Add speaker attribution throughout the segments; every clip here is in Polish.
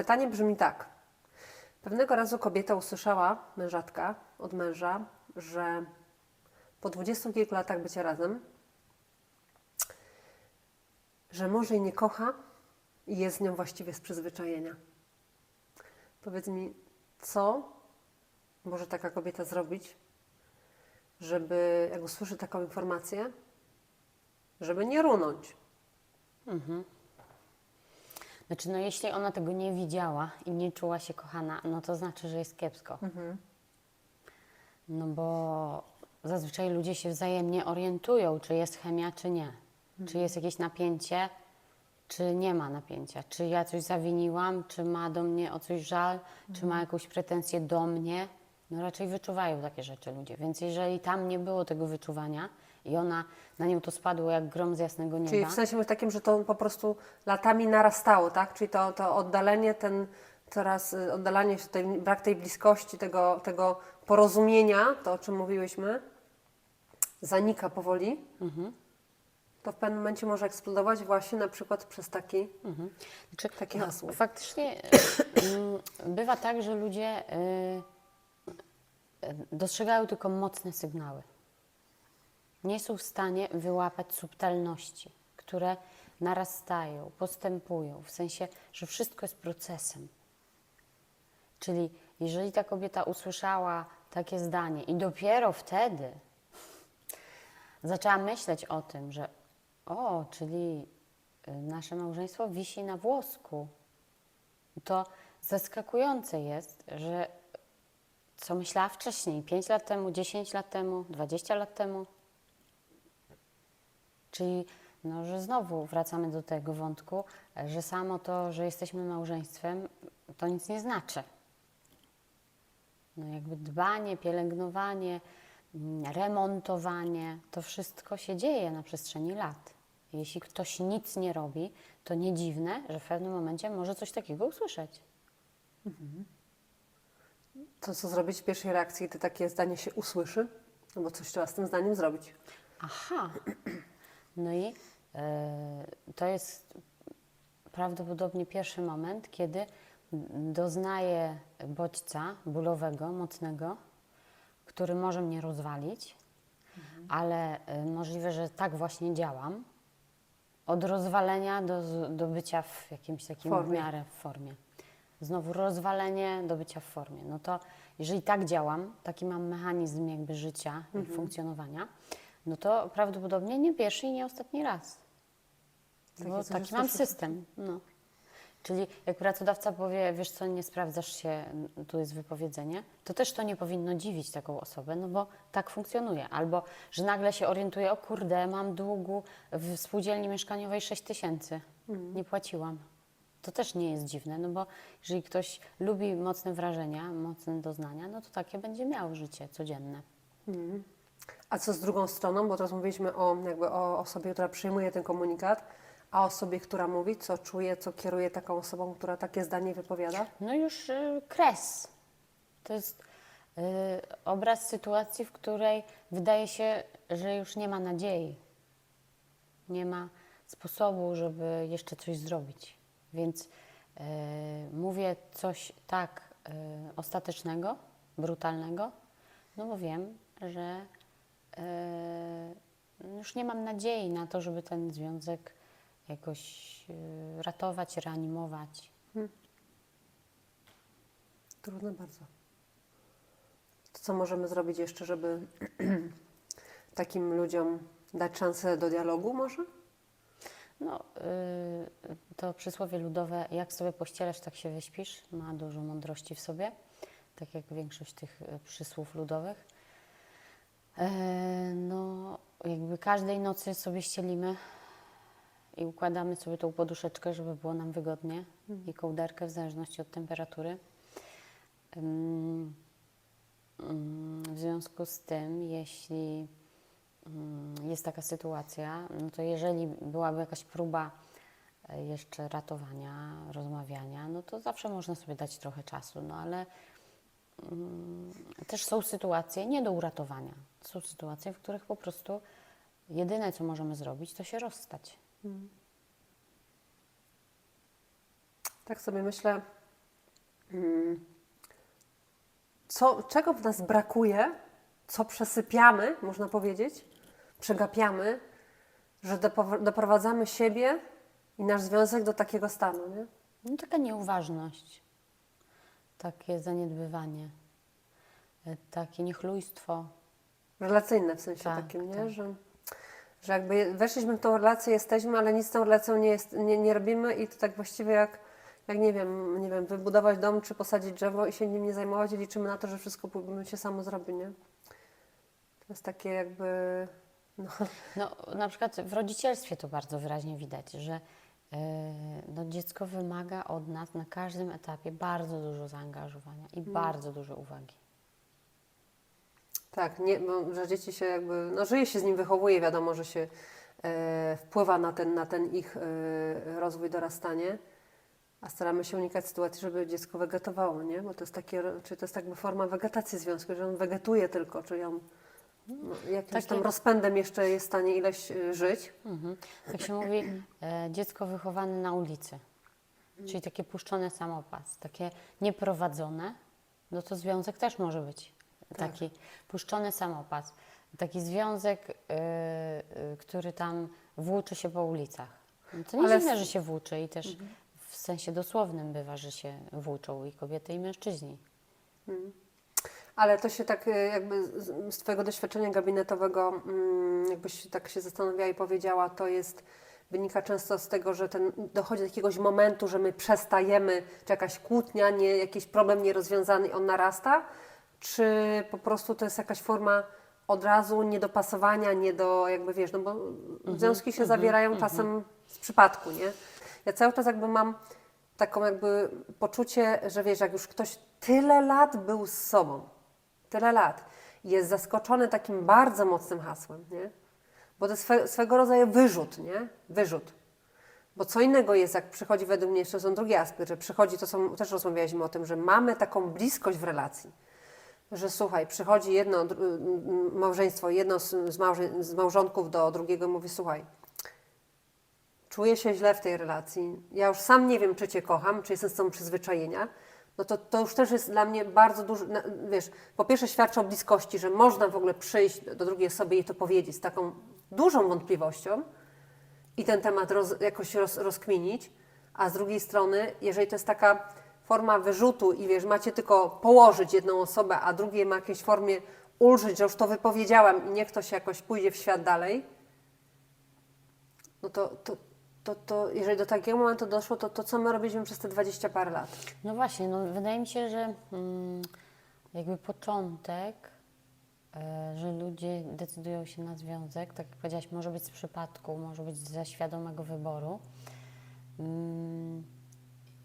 Speaker 1: pytanie brzmi tak. Pewnego razu kobieta usłyszała, mężatka, od męża, że po dwudziestu kilku latach bycia razem, że może jej nie kocha i jest z nią właściwie z przyzwyczajenia. Powiedz mi, co może taka kobieta zrobić, żeby, jak usłyszy taką informację, żeby nie runąć.
Speaker 2: Znaczy, no jeśli ona tego nie widziała i nie czuła się kochana, no to znaczy, że jest kiepsko. No bo zazwyczaj ludzie się wzajemnie orientują, czy jest chemia, czy nie. Czy jest jakieś napięcie, czy nie ma napięcia. Czy ja coś zawiniłam, czy ma do mnie o coś żal, czy ma jakąś pretensję do mnie. No raczej wyczuwają takie rzeczy ludzie. Więc jeżeli tam nie było tego wyczuwania i ona, na nią to spadło jak grom z jasnego nieba.
Speaker 1: Czyli w sensie takim, że to po prostu latami narastało, tak? Czyli to, to oddalenie, ten coraz y, oddalanie się, tej, brak tej bliskości, tego, tego porozumienia, to o czym mówiłyśmy, zanika powoli, to w pewnym momencie może eksplodować właśnie na przykład przez taki,
Speaker 2: Znaczy,
Speaker 1: Takie
Speaker 2: no,
Speaker 1: hasło.
Speaker 2: Faktycznie mm, bywa tak, że ludzie y, y, dostrzegają tylko mocne sygnały. Nie są w stanie wyłapać subtelności, które narastają, postępują, w sensie, że wszystko jest procesem. Czyli jeżeli ta kobieta usłyszała takie zdanie i dopiero wtedy zaczęła myśleć o tym, że o, czyli y, nasze małżeństwo wisi na włosku, to zaskakujące jest, że co myślała wcześniej, 5 lat temu, 10 lat temu, 20 lat temu. Czyli, no, że znowu wracamy do tego wątku, że samo to, że jesteśmy małżeństwem, to nic nie znaczy. No jakby dbanie, pielęgnowanie, remontowanie, to wszystko się dzieje na przestrzeni lat. Jeśli ktoś nic nie robi, to nie dziwne, że w pewnym momencie może coś takiego usłyszeć.
Speaker 1: to co zrobić w pierwszej reakcji, gdy takie zdanie się usłyszy, no bo coś trzeba z tym zdaniem zrobić.
Speaker 2: Aha. No i e, to jest prawdopodobnie pierwszy moment, kiedy doznaję bodźca bólowego, mocnego, który może mnie rozwalić, ale e, możliwe, że tak właśnie działam. Od rozwalenia do, do bycia w jakimś takim w
Speaker 1: Formie.
Speaker 2: miarę w formie. Znowu rozwalenie do bycia w formie. No to jeżeli tak działam, taki mam mechanizm jakby życia i funkcjonowania, no to prawdopodobnie nie pierwszy i nie ostatni raz.
Speaker 1: Takie
Speaker 2: Bo taki
Speaker 1: już
Speaker 2: mam system. No. Czyli jak pracodawca powie, wiesz co, nie sprawdzasz się, tu jest wypowiedzenie, to też to nie powinno dziwić taką osobę, no bo tak funkcjonuje. Albo, że nagle się orientuje, o kurde, mam długu w spółdzielni mieszkaniowej 6 tysięcy, nie płaciłam. To też nie jest dziwne, no bo jeżeli ktoś lubi mocne wrażenia, mocne doznania, no to takie będzie miał życie codzienne.
Speaker 1: A co z drugą stroną, bo teraz mówiliśmy o, jakby o osobie, która przyjmuje ten komunikat, a osobie, która mówi, co czuje, co kieruje taką osobą, która takie zdanie wypowiada?
Speaker 2: No już y, kres. To jest y, obraz sytuacji, w której wydaje się, że już nie ma nadziei. Nie ma sposobu, żeby jeszcze coś zrobić. Więc y, mówię coś tak y, ostatecznego, brutalnego, no bo wiem, że już nie mam nadziei na to, żeby ten związek jakoś y, ratować, reanimować.
Speaker 1: Trudne bardzo. To co możemy zrobić jeszcze, żeby takim ludziom dać szansę do dialogu może?
Speaker 2: No, y, to przysłowie ludowe, jak sobie pościelesz, tak się wyśpisz, ma dużo mądrości w sobie, tak jak większość tych y, przysłów ludowych. E, No, jakby każdej nocy sobie ścielimy i układamy sobie tą poduszeczkę, żeby było nam wygodnie i kołderkę w zależności od temperatury. Ym, ym, W związku z tym, jeśli mm, jest taka sytuacja, no to jeżeli byłaby jakaś próba e, jeszcze ratowania, rozmawiania, no to zawsze można sobie dać trochę czasu, no ale mm, też są sytuacje nie do uratowania. Są sytuacje, w których po prostu jedyne, co możemy zrobić, to się rozstać.
Speaker 1: Tak sobie myślę, co, czego w nas brakuje, co przesypiamy, można powiedzieć, przegapiamy, że doprowadzamy siebie i nasz związek do takiego stanu, nie?
Speaker 2: No, taka nieuważność, takie zaniedbywanie, e, takie niechlujstwo.
Speaker 1: Relacyjne w sensie
Speaker 2: Tak,
Speaker 1: takim, nie?
Speaker 2: tak.
Speaker 1: Że, że jakby weszliśmy w tą relację, jesteśmy, ale nic z tą relacją nie, jest, nie, nie robimy i to tak właściwie jak, jak nie wiem, nie wiem, wybudować dom czy posadzić drzewo i się nim nie zajmować i liczymy na to, że wszystko później się samo zrobi, nie? To jest takie jakby... No,
Speaker 2: No, na przykład w rodzicielstwie to bardzo wyraźnie widać, że no, dziecko wymaga od nas na każdym etapie bardzo dużo zaangażowania i bardzo dużo uwagi.
Speaker 1: Tak, nie, bo, że dzieci się jakby, no żyje się z nim, wychowuje, wiadomo, że się e, wpływa na ten, na ten ich e, rozwój, dorastanie, a staramy się unikać sytuacji, żeby dziecko wegetowało, nie? Bo to jest takie, czy to jest jakby forma wegetacji związku, że on wegetuje tylko, czy ją no, jakimś
Speaker 2: Takie-
Speaker 1: tam rozpędem jeszcze jest w stanie ileś e, żyć.
Speaker 2: Mhm. Tak się mówi, e, dziecko wychowane na ulicy, czyli takie puszczone samopas, takie nieprowadzone, no to związek też może być taki puszczony samopas, taki związek, e, e, który tam włóczy się po ulicach. No to nie
Speaker 1: Ale
Speaker 2: dziwne, że się włóczy i też w sensie dosłownym bywa, że się włóczą i kobiety i mężczyźni.
Speaker 1: Ale to się tak e, jakby z, z Twojego doświadczenia gabinetowego, mm, jakbyś tak się zastanawiała i powiedziała, to jest, wynika często z tego, że ten, dochodzi do jakiegoś momentu, że my przestajemy, czy jakaś kłótnia, nie, jakiś problem nierozwiązany i on narasta, czy po prostu to jest jakaś forma od razu niedopasowania, nie do, jakby wiesz, no bo związki się zawierają czasem z przypadku, nie? Ja cały czas jakby mam taką jakby poczucie, że wiesz, jak już ktoś tyle lat był z sobą, tyle lat, jest zaskoczony takim bardzo mocnym hasłem, nie? Bo to swe, swego rodzaju wyrzut, nie? Wyrzut. Bo co innego jest, jak przychodzi według mnie, jeszcze są drugi aspekt, że przychodzi, to są, też rozmawialiśmy o tym, że mamy taką bliskość w relacji, że słuchaj, przychodzi jedno małżeństwo, jedno z, z, małże, z małżonków do drugiego i mówi, słuchaj, czuję się źle w tej relacji, ja już sam nie wiem, czy Cię kocham, czy jestem z tą przyzwyczajenia, no to, to już też jest dla mnie bardzo duży, wiesz, po pierwsze świadczy o bliskości, że można w ogóle przyjść do drugiej osoby i to powiedzieć z taką dużą wątpliwością i ten temat roz, jakoś roz, rozkminić, a z drugiej strony, jeżeli to jest taka forma wyrzutu i wiesz, macie tylko położyć jedną osobę, a drugiej ma jakiejś formie ulżyć, że już to wypowiedziałam i niech ktoś jakoś pójdzie w świat dalej, no to, to, to, to jeżeli do takiego momentu doszło, to, to co my robiliśmy przez te 20 parę lat?
Speaker 2: No właśnie, no wydaje mi się, że mm, jakby początek, e, że ludzie decydują się na związek, tak jak powiedziałaś, może być z przypadku, może być ze świadomego wyboru. Mm,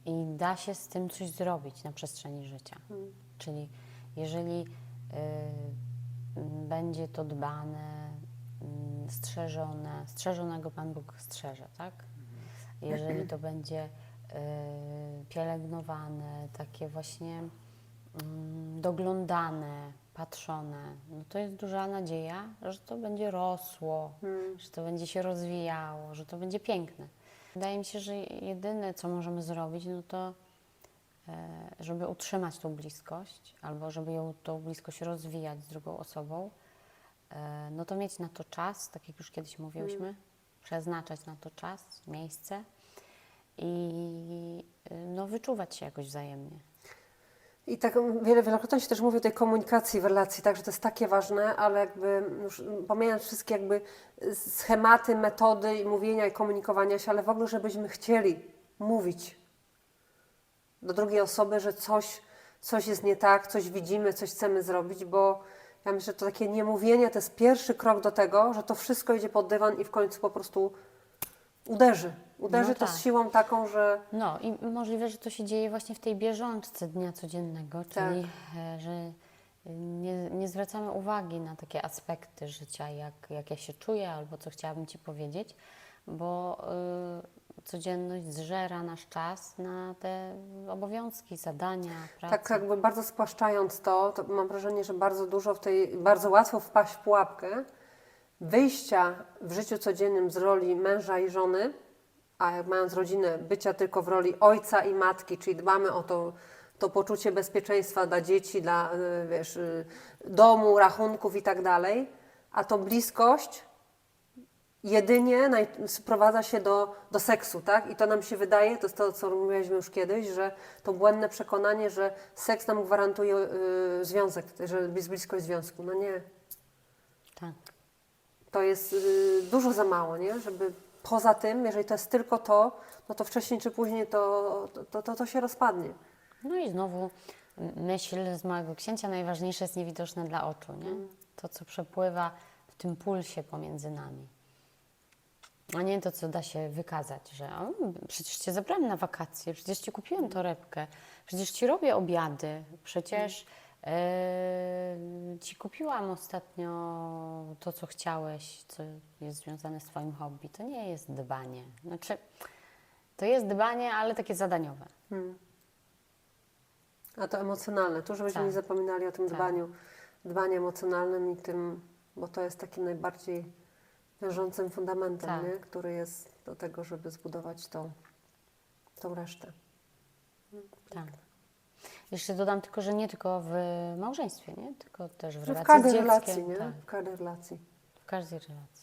Speaker 2: I da się z tym coś zrobić na przestrzeni życia. Czyli jeżeli y, będzie to dbane, strzeżone, strzeżonego Pan Bóg strzeże, tak? Jeżeli to będzie y, pielęgnowane, takie właśnie mm, doglądane, patrzone, no to jest duża nadzieja, że to będzie rosło, że to będzie się rozwijało, że to będzie piękne. Wydaje mi się, że jedyne, co możemy zrobić, no to e, żeby utrzymać tą bliskość, albo żeby ją, tą bliskość rozwijać z drugą osobą, e, no to mieć na to czas, tak jak już kiedyś mówiłyśmy, przeznaczać na to czas, miejsce i y, no, wyczuwać się jakoś wzajemnie.
Speaker 1: I tak wiele, wielokrotnie się też mówi o tej komunikacji w relacji, tak, że to jest takie ważne, ale jakby już pomijając wszystkie jakby schematy, metody i mówienia i komunikowania się, ale w ogóle, żebyśmy chcieli mówić do drugiej osoby, że coś, coś jest nie tak, coś widzimy, coś chcemy zrobić, bo ja myślę, że to takie niemówienie to jest pierwszy krok do tego, że to wszystko idzie pod dywan i w końcu po prostu uderzy. Uderzy
Speaker 2: No
Speaker 1: to
Speaker 2: tak.
Speaker 1: z siłą taką, że
Speaker 2: No i możliwe, że to się dzieje właśnie w tej bieżączce dnia codziennego, czyli e, że y, nie, nie zwracamy uwagi na takie aspekty życia, jak, jak ja się czuję albo co chciałabym Ci powiedzieć, bo y, codzienność zżera nasz czas na te obowiązki, zadania, pracę.
Speaker 1: Tak jakby bardzo spłaszczając to, to mam wrażenie, że bardzo dużo w tej, bardzo łatwo wpaść w pułapkę wyjścia w życiu codziennym z roli męża i żony, a jak mając rodzinę, bycia tylko w roli ojca i matki, czyli dbamy o to, to poczucie bezpieczeństwa dla dzieci, dla y, wiesz, y, domu, rachunków i tak dalej, a to bliskość jedynie naj, sprowadza się do, do seksu, tak? I to nam się wydaje, to jest to, co mówiliśmy już kiedyś, że to błędne przekonanie, że seks nam gwarantuje y, związek, że jest bliskość związku. No nie,
Speaker 2: Tak.
Speaker 1: to jest y, dużo za mało, nie? Żeby poza tym, jeżeli to jest tylko to, no to wcześniej czy później to, to, to, to się rozpadnie.
Speaker 2: No i znowu myśl z Małego Księcia, najważniejsze jest niewidoczne dla oczu, nie? To, co przepływa w tym pulsie pomiędzy nami. A nie to, co da się wykazać, że o, przecież Cię zabrałem na wakacje, przecież Ci kupiłem torebkę, przecież Ci robię obiady, przecież e, Ci kupiłam ostatnio to, co chciałeś, co jest związane z Twoim hobby. To nie jest dbanie. Znaczy, to jest dbanie, ale takie zadaniowe.
Speaker 1: A to emocjonalne, tu żebyśmy
Speaker 2: Tak.
Speaker 1: nie zapominali o tym
Speaker 2: Tak.
Speaker 1: dbaniu, dbaniu emocjonalnym i tym, bo to jest takim najbardziej wiążącym fundamentem,
Speaker 2: Tak.
Speaker 1: nie? który jest do tego, żeby zbudować tą, tą resztę.
Speaker 2: Tak. Jeszcze dodam tylko, że nie tylko w małżeństwie, nie? tylko też w
Speaker 1: w
Speaker 2: relacji
Speaker 1: każdej
Speaker 2: z dzieckiem.
Speaker 1: relacji, nie?
Speaker 2: Tak,
Speaker 1: W każdej relacji.
Speaker 2: w każdej relacji.